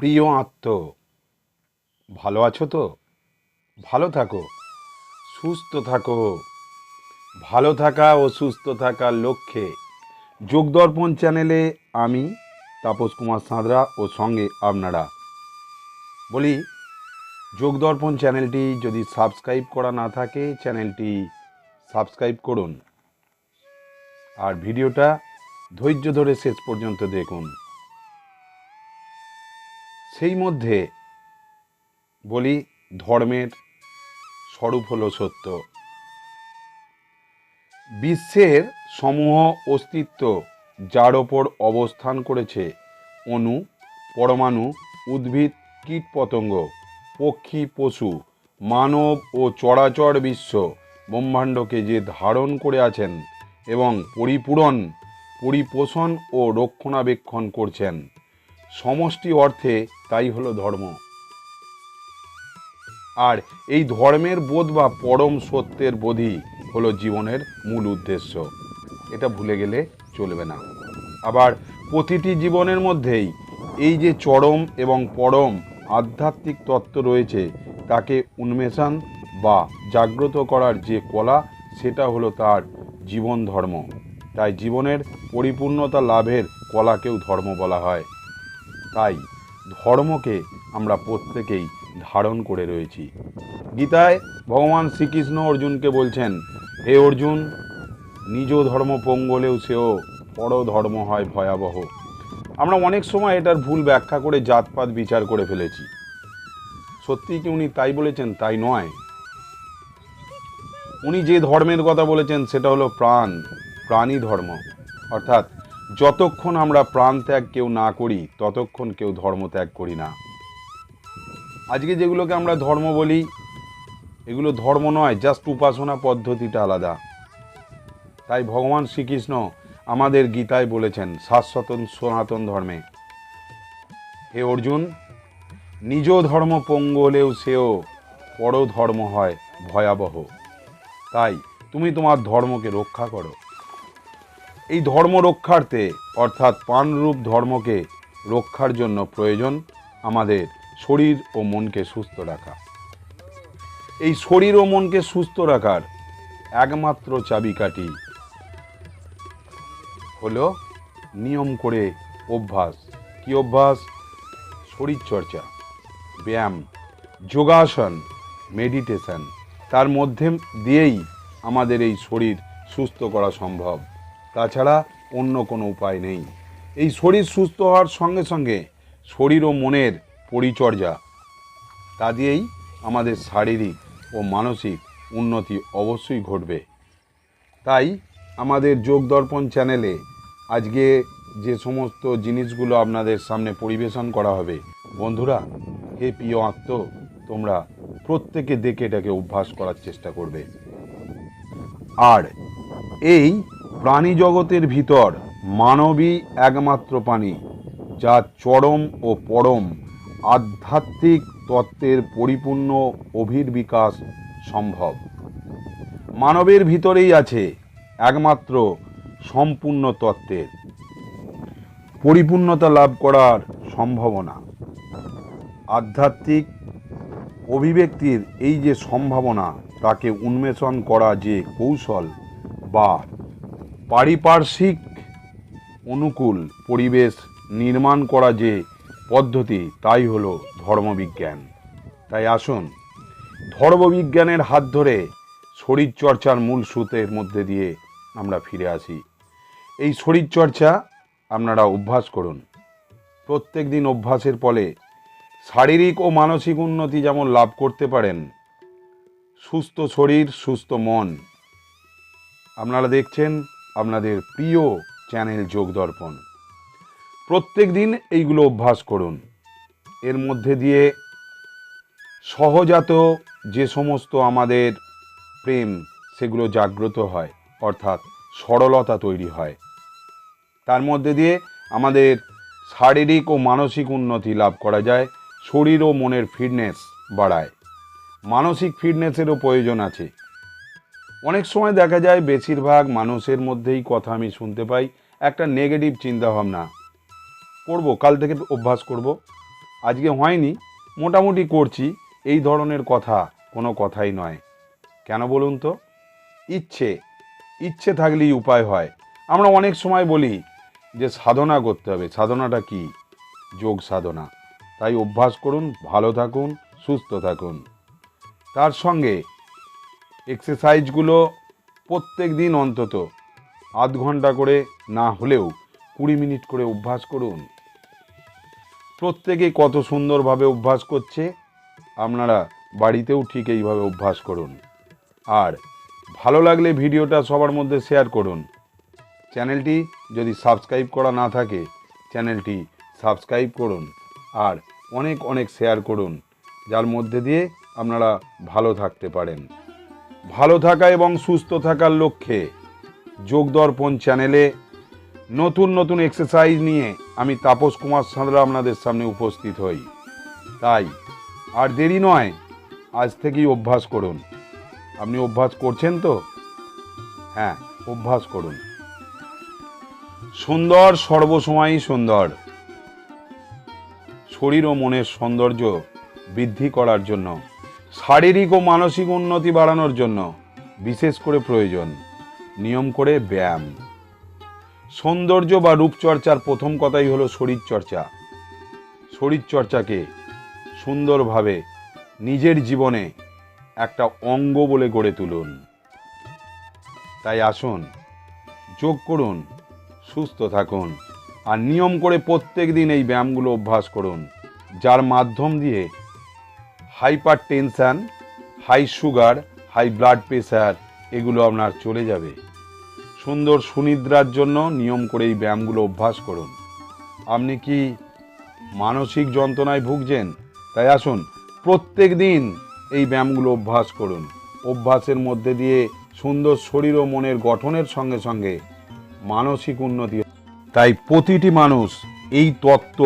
প্রিয় আত্ম, ভালো আছো তো? ভালো থাকো, সুস্থ থাকো। ভালো থাকা ও সুস্থ থাকার লক্ষ্যে যোগদর্পণ চ্যানেলে আমি তাপস কুমার সাঁতরা ও সঙ্গে আপনারা। বলি, যোগদর্পণ চ্যানেলটি যদি সাবস্ক্রাইব করা না থাকে, চ্যানেলটি সাবস্ক্রাইব করুন। আর ভিডিওটা ধৈর্য ধরে শেষ পর্যন্ত দেখুন। সেই মধ্যে বলি ধর্মের স্বরূপ হলো সত্য। বিশ্বের সমূহ অস্তিত্ব যার ওপর অবস্থান করেছে অণু পরমাণু, উদ্ভিদ কীটপতঙ্গ পক্ষী, পশু, মানব ও চরাচর বিশ্ব ব্রহ্মাণ্ডকে যে ধারণ করে আছেন এবং পরিপূরণ, পরিপোষণ ও রক্ষণাবেক্ষণ করছেন। সমষ্টি অর্থে তাই হলো ধর্ম। আর এই ধর্মের বোধ বা পরম সত্যের বোধই হলো জীবনের মূল উদ্দেশ্য। এটা ভুলে গেলে চলবে না। আবার প্রতিটি জীবনের মধ্যেই এই যে চরম এবং পরম আধ্যাত্মিক তত্ত্ব রয়েছে, তাকে উন্মেষণ বা জাগ্রত করার যে কলা, সেটা হলো তার জীবন ধর্ম। তাই জীবনের পরিপূর্ণতা লাভের কলাকেও ধর্ম বলা হয়। তাই ধর্মকে আমরা প্রত্যেকেই ধারণ করে রয়েছি। গীতায় ভগবান শ্রীকৃষ্ণ অর্জুনকে বলছেন, হে অর্জুন, নিজ ধর্ম পঙ্গলেও সেও পর ধর্ম হয় ভয়াবহ। আমরা অনেক সময় এটার ভুল ব্যাখ্যা করে জাতপাত বিচার করে ফেলেছি। সত্যিই কি উনি তাই বলেছেন? তাই নয়। উনি যে ধর্মের কথা বলেছেন, সেটা হলো প্রাণ, প্রাণী ধর্ম। অর্থাৎ যতক্ষণ আমরা প্রাণ ত্যাগ কেউ না করি, ততক্ষণ কেউ ধর্ম ত্যাগ করি না। আজকে যেগুলোকে আমরা ধর্ম বলি, এগুলো ধর্ম নয়, জাস্ট উপাসনা পদ্ধতিটা আলাদা। তাই ভগবান শ্রীকৃষ্ণ আমাদের গীতায় বলেছেন শাশ্বত সনাতন ধর্মে। হে অর্জুন, নিজ ধর্ম পঙ্গ হলেও সেও পরধর্ম হয় ভয়াবহ। তাই তুমি তোমার ধর্মকে রক্ষা করো। এই ধর্ম রক্ষার্থে, অর্থাৎ পানরূপ ধর্মকে রক্ষার জন্য প্রয়োজন আমাদের শরীর ও মনকে সুস্থ রাখা। এই শরীর ও মনকে সুস্থ রাখার একমাত্র চাবিকাঠি হলো নিয়ম করে অভ্যাস। কি অভ্যাস? শরীরচর্চা, ব্যায়াম, যোগাসন মেডিটেশন তার মধ্যে দিয়েই আমাদের এই শরীর সুস্থ করা সম্ভব। তাছাড়া অন্য কোনো উপায় নেই। এই শরীর সুস্থ হওয়ার সঙ্গে সঙ্গে শরীর ও মনের পরিচর্যা, তা দিয়েই আমাদের শারীরিক ও মানসিক উন্নতি অবশ্যই ঘটবে। তাই আমাদের যোগ দর্পণ চ্যানেলে আজকে যে সমস্ত জিনিসগুলো আপনাদের সামনে পরিবেশন করা হবে, বন্ধুরা, হে প্রিয় আত্ম, তোমরা প্রত্যেকে দেখে এটাকে অভ্যাস করার চেষ্টা করবে। আর এই প্রাণী জগতের ভিতর মানবী একমাত্র প্রাণী, যা চরম ও পরম আধ্যাত্মিক তত্ত্বের পরিপূর্ণ অভির্বিকাশ সম্ভব। মানবের ভিতরেই আছে একমাত্র সম্পূর্ণ তত্ত্বের। পরিপূর্ণতা লাভ করার সম্ভাবনা। আধ্যাত্মিক অভিব্যক্তির এই যে সম্ভাবনা, তাকে উন্মেষণ করা যে কৌশল বা পারিপার্শ্বিক অনুকূল পরিবেশ নির্মাণ করা যে পদ্ধতি, তাই হলো ধর্মবিজ্ঞান। তাই আসুন, ধর্মবিজ্ঞানের হাত ধরে শরীরচর্চার মূল সুতের মধ্যে দিয়ে আমরা ফিরে আসি। এই শরীরচর্চা আপনারা অভ্যাস করুন। প্রত্যেক দিন অভ্যাসের ফলে শারীরিক ও মানসিক উন্নতি যেমন লাভ করতে পারেন, সুস্থ শরীর, সুস্থ মন। আপনারা দেখছেন আপনাদের প্রিয় চ্যানেল যোগ দর্পণ প্রত্যেক দিন এইগুলো অভ্যাস করুন। এর মধ্যে দিয়ে সহজাত যে সমস্ত আমাদের প্রেম, সেগুলো জাগ্রত হয়, অর্থাৎ সরলতা তৈরি হয়। তার মধ্যে দিয়ে আমাদের শারীরিক ও মানসিক উন্নতি লাভ করা যায়, শরীর ও মনের ফিটনেস বাড়ায়। মানসিক ফিটনেসেরও প্রয়োজন আছে। অনেক সময় দেখা যায় বেশিরভাগ মানুষের মধ্যেই কথা আমি শুনতে পাই, একটা নেগেটিভ চিন্তাভাবনা। করব, কাল থেকে অভ্যাস করব। আজকে হয়নি, মোটামুটি করছি, এই ধরনের কথা, কোনো কথাই নয়। কেন বলুন তো? ইচ্ছে ইচ্ছে থাকলেই উপায় হয়। আমরা অনেক সময় বলি যে সাধনা করতে হবে। সাধনাটা কি? যোগ সাধনা। তাই অভ্যাস করুন, ভালো থাকুন, সুস্থ থাকুন। তার সঙ্গে এক্সারসাইজগুলো প্রত্যেক দিন অন্তত আধ ঘণ্টা করে না হলেও কুড়ি মিনিট করে অভ্যাস করুন। প্রত্যেকে কত সুন্দরভাবে অভ্যাস করছে, আপনারা বাড়িতেও ঠিক এইভাবে অভ্যাস করুন। আর ভালো লাগলে ভিডিওটা সবার মধ্যে শেয়ার করুন। চ্যানেলটি যদি সাবস্ক্রাইব করা না থাকে, চ্যানেলটি সাবস্ক্রাইব করুন আর অনেক অনেক শেয়ার করুন, যার মধ্যে দিয়ে আপনারা ভালো থাকতে পারেন। ভালো থাকা এবং সুস্থ থাকার লক্ষ্যে যোগ দর্পণ চ্যানেলে নতুন নতুন এক্সারসাইজ নিয়ে আমি তাপস কুমার সাঁতরা আপনাদের সামনে উপস্থিত হই। তাই আর দেরি নয়, আজ থেকেই অভ্যাস করুন। আপনি অভ্যাস করছেন তো? হ্যাঁ অভ্যাস করুন। সুন্দর সর্বসময়ই সুন্দর। শরীর ও মনের সৌন্দর্য বৃদ্ধি করার জন্য শারীরিক ও মানসিক উন্নতি বাড়ানোর জন্য বিশেষ করে প্রয়োজন নিয়ম করে ব্যায়াম। সৌন্দর্য বা রূপচর্চার প্রথম কথাই হলো শরীরচর্চা। শরীরচর্চাকে সুন্দরভাবে নিজের জীবনে একটা অঙ্গ বলে গড়ে তুলুন। তাই আসুন, যোগ করুন, সুস্থ থাকুন আর নিয়ম করে প্রত্যেক দিন এই ব্যায়ামগুলো অভ্যাস করুন, যার মাধ্যম দিয়ে hypertension high sugar, high blood pressure এগুলো আপনার চলে যাবে। সুন্দর সুনিদ্রার জন্য নিয়ম করে এই ব্যায়ামগুলো অভ্যাস করুন। আপনি কি মানসিক যন্ত্রণায় ভুগছেন? তাই আসুন, প্রত্যেক দিন এই ব্যায়ামগুলো অভ্যাস করুন। অভ্যাসের মধ্যে দিয়ে সুন্দর শরীর ও মনের গঠনের সঙ্গে সঙ্গে মানসিক উন্নতি তাই প্রতিটি মানুষ এই তত্ত্ব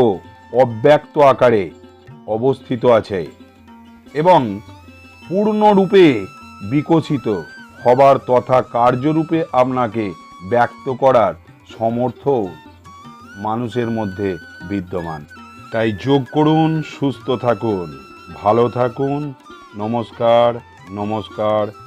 অব্যক্ত আকারে অবস্থিত আছে। এবং পূর্ণরূপে বিকশিত হবার তথা কার্যরূপে আপনাকে ব্যক্ত করার সমর্থ মানুষের মধ্যে বিদ্যমান। তাই যোগ করুন, সুস্থ থাকুন, ভালো থাকুন। নমস্কার নমস্কার।